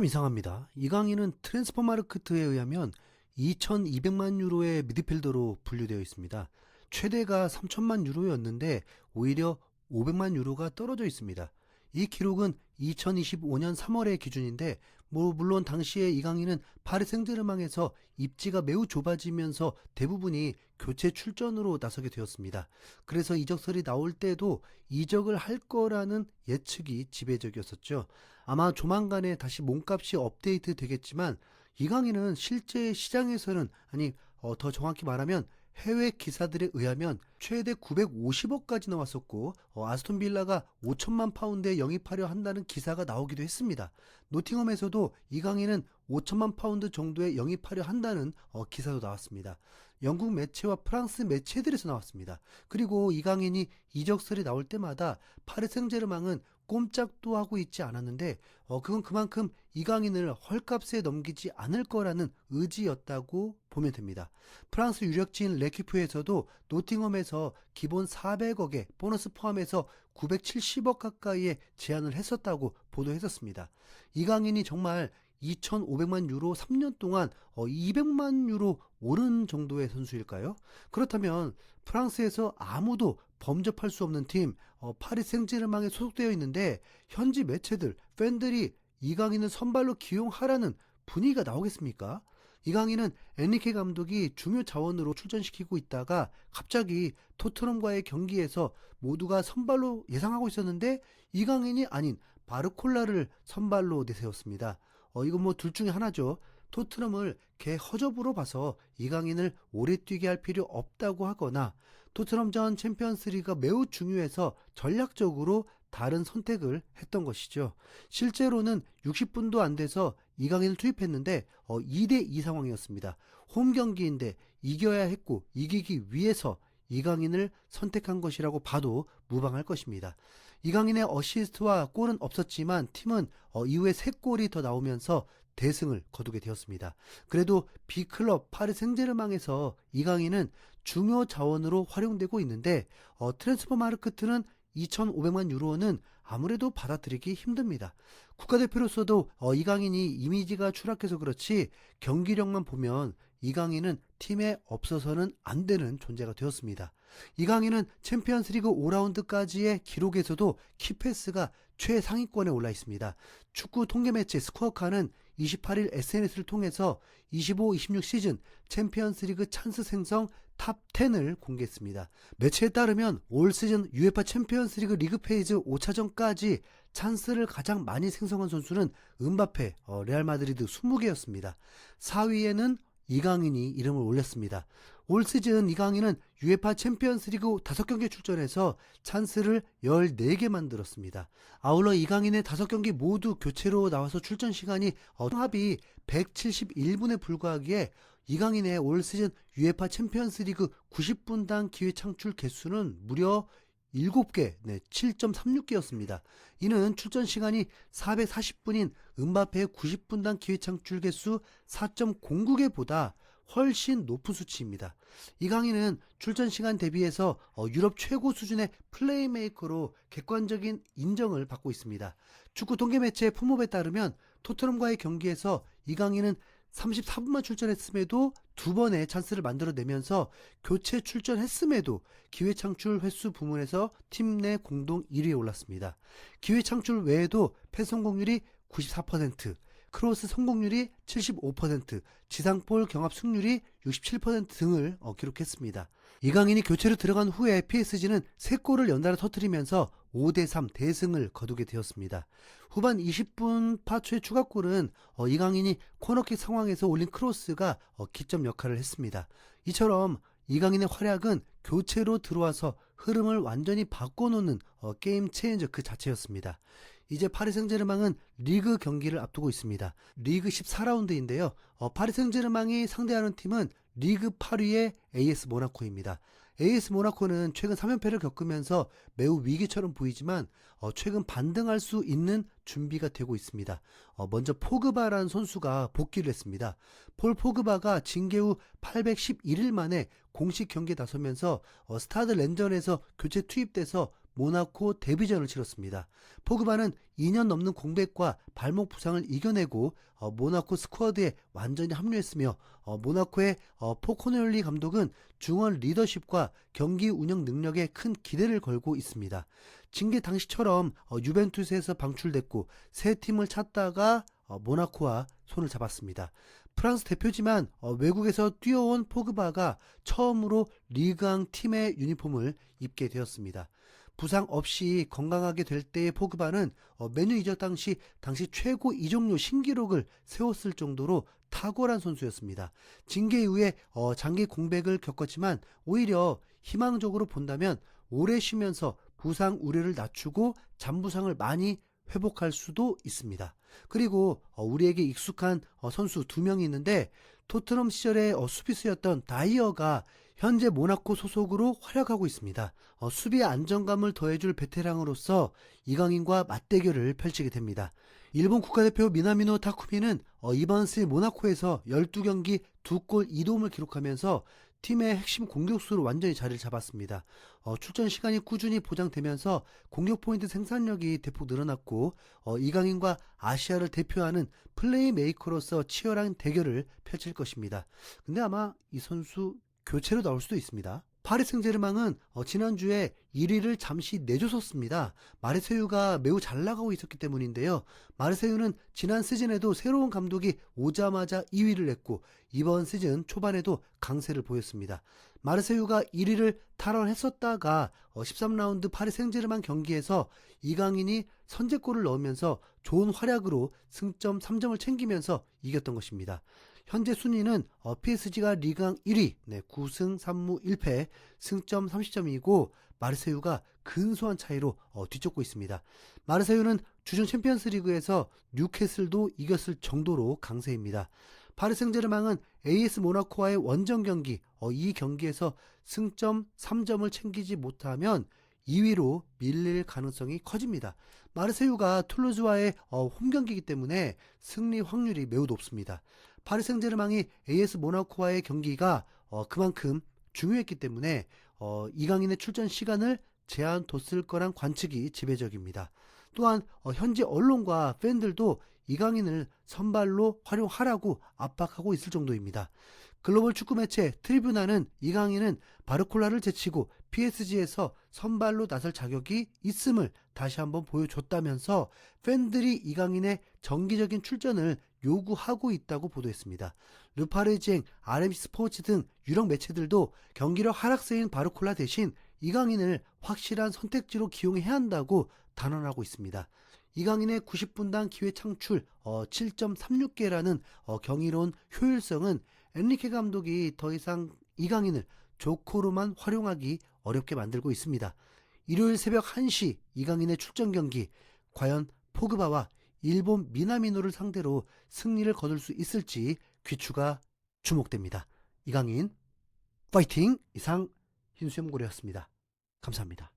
참 이상합니다. 이강인은 트랜스퍼 마르크트에 의하면 2,200만 유로의 미드필더로 분류되어 있습니다. 최대가 3천만 유로였는데 오히려 500만 유로가 떨어져 있습니다. 이 기록은 2025년 3월의 기준인데 뭐 물론 당시에 이강인은 파리 생제르맹에서 입지가 매우 좁아지면서 대부분이 교체 출전으로 나서게 되었습니다. 그래서 이적설이 나올 때도 이적을 할 거라는 예측이 지배적이었었죠. 아마 조만간에 다시 몸값이 업데이트 되겠지만 이강인은 실제 시장에서는 아니 어, 더 정확히 말하면 해외 기사들에 의하면 최대 950억까지 나왔었고 어, 아스톤 빌라가 5천만 파운드에 영입하려 한다는 기사가 나오기도 했습니다. 노팅엄에서도 이강인은 5천만 파운드 정도에 영입하려 한다는 어, 기사도 나왔습니다. 영국 매체와 프랑스 매체들에서 나왔습니다. 그리고 이강인이 이적설이 나올 때마다 파리 생제르맹은 꼼짝도 하고 있지 않았는데 어, 그건 그만큼 이강인을 헐값에 넘기지 않을 거라는 의지였다고 보면 됩니다. 프랑스 유력지인 레키프에서도 노팅엄에서 기본 400억에 보너스 포함해서 970억 가까이의 제안을 했었다고 보도했었습니다. 이강인이 정말 2,500만 유로 3년 동안 어, 200만 유로 오른 정도의 선수일까요? 그렇다면 프랑스에서 아무도 범접할 수 없는 팀 어, 파리 생제르맹에 소속되어 있는데 현지 매체들 팬들이 이강인을 선발로 기용하라는 분위기가 나오겠습니까? 이강인은 엔리케 감독이 중요 자원으로 출전시키고 있다가 갑자기 토트넘과의 경기에서 모두가 선발로 예상하고 있었는데 이강인이 아닌 바르콜라를 선발로 내세웠습니다. 어, 이건 뭐 둘 중에 하나죠. 토트넘을 개 허접으로 봐서 이강인을 오래 뛰게 할 필요 없다고 하거나 토트넘전 챔피언스리가 매우 중요해서 전략적으로 다른 선택을 했던 것이죠. 실제로는 60분도 안 돼서 이강인을 투입했는데 어, 2대 2 상황이었습니다. 홈 경기인데 이겨야 했고 이기기 위해서 이강인을 선택한 것이라고 봐도 무방할 것입니다. 이강인의 어시스트와 골은 없었지만 팀은 어, 이후에 3골이 더 나오면서 대승을 거두게 되었습니다. 그래도 B클럽 파리 생제르맹에서 이강인은 중요 자원으로 활용되고 있는데 어, 트랜스퍼 마르크트는 2,500만 유로는 아무래도 받아들이기 힘듭니다. 국가대표로서도 어, 이강인이 이미지가 추락해서 그렇지 경기력만 보면 이강인은 팀에 없어서는 안 되는 존재가 되었습니다. 이강인은 챔피언스리그 5라운드까지의 기록에서도 키패스가 최상위권에 올라 있습니다. 축구 통계 매체 스코어카는 28일 SNS를 통해서 25-26 시즌 챔피언스리그 찬스 생성 탑 10을 공개했습니다. 매체에 따르면 올 시즌 UEFA 챔피언스리그 리그 페이지 5차전까지 찬스를 가장 많이 생성한 선수는 은바페, 어, 레알 마드리드 20개였습니다. 4위에는 이강인이 이름을 올렸습니다. 올 시즌 이강인은 UEFA 챔피언스리그 5경기에 출전해서 찬스를 14개 만들었습니다. 아울러 이강인의 5경기 모두 교체로 나와서 출전 시간이 어, 합이 171분에 불과하기에 이강인의 올 시즌 UEFA 챔피언스리그 90분당 기회 창출 개수는 무려 7개, 네, 7.36개였습니다. 이는 출전 시간이 440분인 은바페의 90분당 기회 창출 개수 4.09개보다 훨씬 높은 수치입니다. 이강인은 출전 시간 대비해서 어, 유럽 최고 수준의 플레이메이커로 객관적인 인정을 받고 있습니다. 축구 통계 매체 푸모에 따르면 토트넘과의 경기에서 이강인은 34분만 출전했음에도 두 번의 찬스를 만들어내면서 교체 출전했음에도 기회 창출 횟수 부문에서 팀 내 공동 1위에 올랐습니다. 기회 창출 외에도 패스 성공률이 94%, 크로스 성공률이 75%, 지상볼 경합 승률이 67% 등을 어, 기록했습니다. 이강인이 교체로 들어간 후에 PSG는 3골을 연달아 터뜨리면서 5대3 대승을 거두게 되었습니다. 후반 20분 파초의 추가골은 어, 이강인이 코너킥 상황에서 올린 크로스가 어, 기점 역할을 했습니다. 이처럼 이강인의 활약은 교체로 들어와서 흐름을 완전히 바꿔놓는 어, 게임 체인저 그 자체였습니다. 이제 파리 생제르맹은 리그 경기를 앞두고 있습니다. 리그 14라운드인데요. 어, 파리 생제르맹이 상대하는 팀은 리그 8위의 AS 모나코입니다. AS 모나코는 최근 3연패를 겪으면서 매우 위기처럼 보이지만 어, 최근 반등할 수 있는 준비가 되고 있습니다. 어, 먼저 포그바라는 선수가 복귀를 했습니다. 폴 포그바가 징계 후 811일 만에 공식 경기에 나서면서 어, 스타드 랜전에서 교체 투입돼서 모나코 데뷔전을 치렀습니다. 포그바는 2년 넘는 공백과 발목 부상을 이겨내고 어, 모나코 스쿼드에 완전히 합류했으며 어, 모나코의 어, 포코넬리 감독은 중원 리더십과 경기 운영 능력에 큰 기대를 걸고 있습니다. 징계 당시처럼 어, 유벤투스에서 방출됐고 새 팀을 찾다가 어, 모나코와 손을 잡았습니다. 프랑스 대표지만 어, 외국에서 뛰어온 포그바가 처음으로 리그왕 팀의 유니폼을 입게 되었습니다. 부상 없이 건강하게 될 때의 포그바는 어, 메뉴 이적 당시 당시 최고 이적료 신기록을 세웠을 정도로 탁월한 선수였습니다. 징계 이후에 어, 장기 공백을 겪었지만 오히려 희망적으로 본다면 오래 쉬면서 부상 우려를 낮추고 잔부상을 많이 회복할 수도 있습니다. 그리고 어, 우리에게 익숙한 어, 선수 두 명이 있는데 토트넘 시절의 어, 수비수였던 다이어가 현재 모나코 소속으로 활약하고 있습니다. 어, 수비의 안정감을 더해줄 베테랑으로서 이강인과 맞대결을 펼치게 됩니다. 일본 국가대표 미나미노 타쿠미는 어, 이번 시즌 모나코에서 12경기 2골 2도움을 기록하면서 팀의 핵심 공격수로 완전히 자리를 잡았습니다. 어, 출전 시간이 꾸준히 보장되면서 공격 포인트 생산력이 대폭 늘어났고 어, 이강인과 아시아를 대표하는 플레이메이커로서 치열한 대결을 펼칠 것입니다. 근데 아마 이 선수 교체로 나올 수도 있습니다. 파리 생제르맹은 어, 지난주에 1위를 잠시 내줬었습니다. 마르세유가 매우 잘 나가고 있었기 때문인데요. 마르세유는 지난 시즌에도 새로운 감독이 오자마자 2위를 냈고 이번 시즌 초반에도 강세를 보였습니다. 마르세유가 1위를 탈환했었다가 13라운드 파리 생제르맹 경기에서 이강인이 선제골을 넣으면서 좋은 활약으로 승점 3점을 챙기면서 이겼던 것입니다. 현재 순위는 어, PSG가 리강 1위, 네, 9승 3무 1패, 승점 30점이고 마르세유가 근소한 차이로 어, 뒤쫓고 있습니다. 마르세유는 주중 챔피언스 리그에서 뉴캐슬도 이겼을 정도로 강세입니다. 파리 생제르맹은 AS 모나코와의 원정 경기, 어, 이 경기에서 승점 3점을 챙기지 못하면 2위로 밀릴 가능성이 커집니다. 마르세유가 툴루즈와의 어, 홈 경기이기 때문에 승리 확률이 매우 높습니다. 파리 생제르맹이 AS 모나코와의 경기가 어, 그만큼 중요했기 때문에 어, 이강인의 출전 시간을 제한뒀을 거란 관측이 지배적입니다. 또한 어, 현지 언론과 팬들도 이강인을 선발로 활용하라고 압박하고 있을 정도입니다. 글로벌 축구 매체 트리뷰나는 이강인은 바르콜라를 제치고 PSG에서 선발로 나설 자격이 있음을 다시 한번 보여줬다면서 팬들이 이강인의 정기적인 출전을 요구하고 있다고 보도했습니다. 르파르지행, RMC 스포츠 등 유력 매체들도 경기력 하락세인 바르콜라 대신 이강인을 확실한 선택지로 기용해야 한다고 단언하고 있습니다. 이강인의 90분당 기회 창출 어, 7.36개라는 어, 경이로운 효율성은 엔리케 감독이 더 이상 이강인을 조커로만 활용하기 어렵게 만들고 있습니다. 일요일 새벽 1시 이강인의 출전 경기 과연 포그바와 일본 미나미노를 상대로 승리를 거둘 수 있을지 귀추가 주목됩니다. 이강인 파이팅 이상 흰수염고래였습니다. 감사합니다.